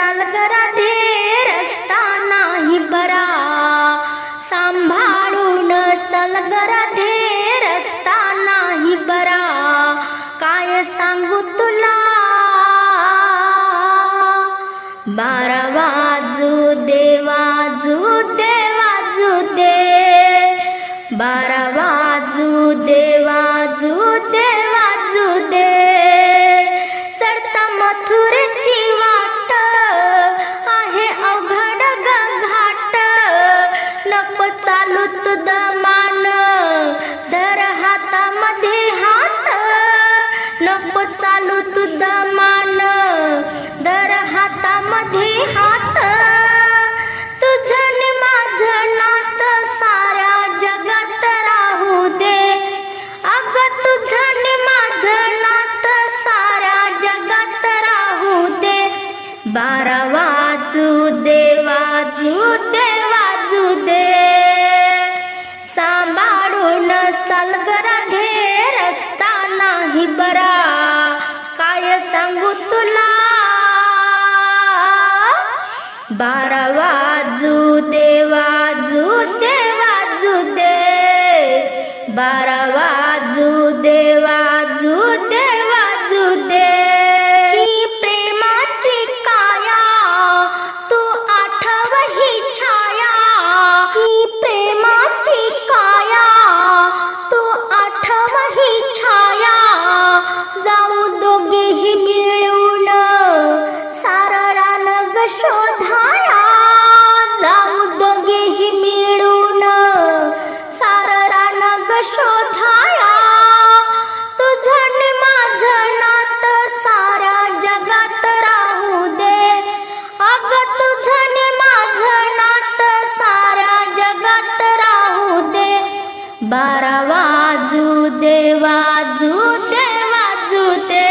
चाल राधे रस्ता नाही बरा. सांभाळून चाल राधे रस्ता नाही बरा. काय सांगू तुला? बारा वाजू दे वाजू दे वाजू दे. बारा वाजू चालूत दमान दर हातामध्ये हात. नको चालू तुझ बारा वाजू दे वाजू दे वाजू दे. बारा वाजू वाजू दे वाजू दे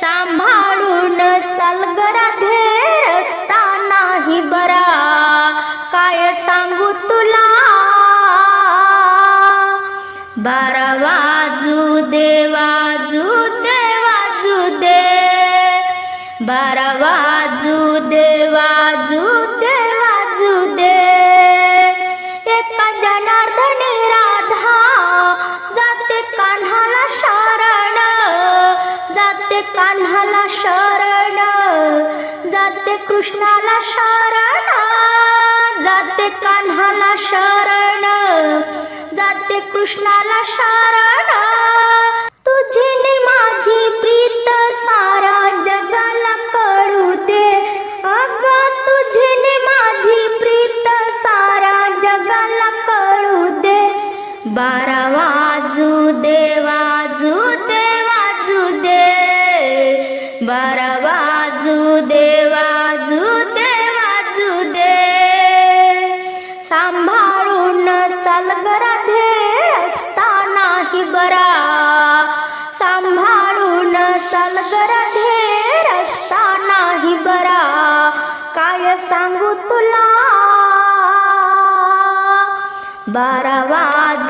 सांभाळून चाल राधे रस्ता नाही बरा. काय सांगू तुला? बारा वाजू दे वाजू दे वाजू दे बारा वाजू दे वाजू जाते कान्हाला शरण जाते कृष्णाला शरण जाते कान्हाला शरण जाते कृष्णाला शरण. तुझी माझी प्रीत सारा जगाला कळू दे. अग तुझी माझी प्रीत सारा जगाला कळू दे. बारा वाजू दे वाजू दे. बारा वाजू दे वाजू दे वाजू दे. सांभाळून चाल गराधे रस्ता नाही बरा. सांभाळून चाल गराधे रस्ता नाही बरा. काय सांगू तुला? बारा वाज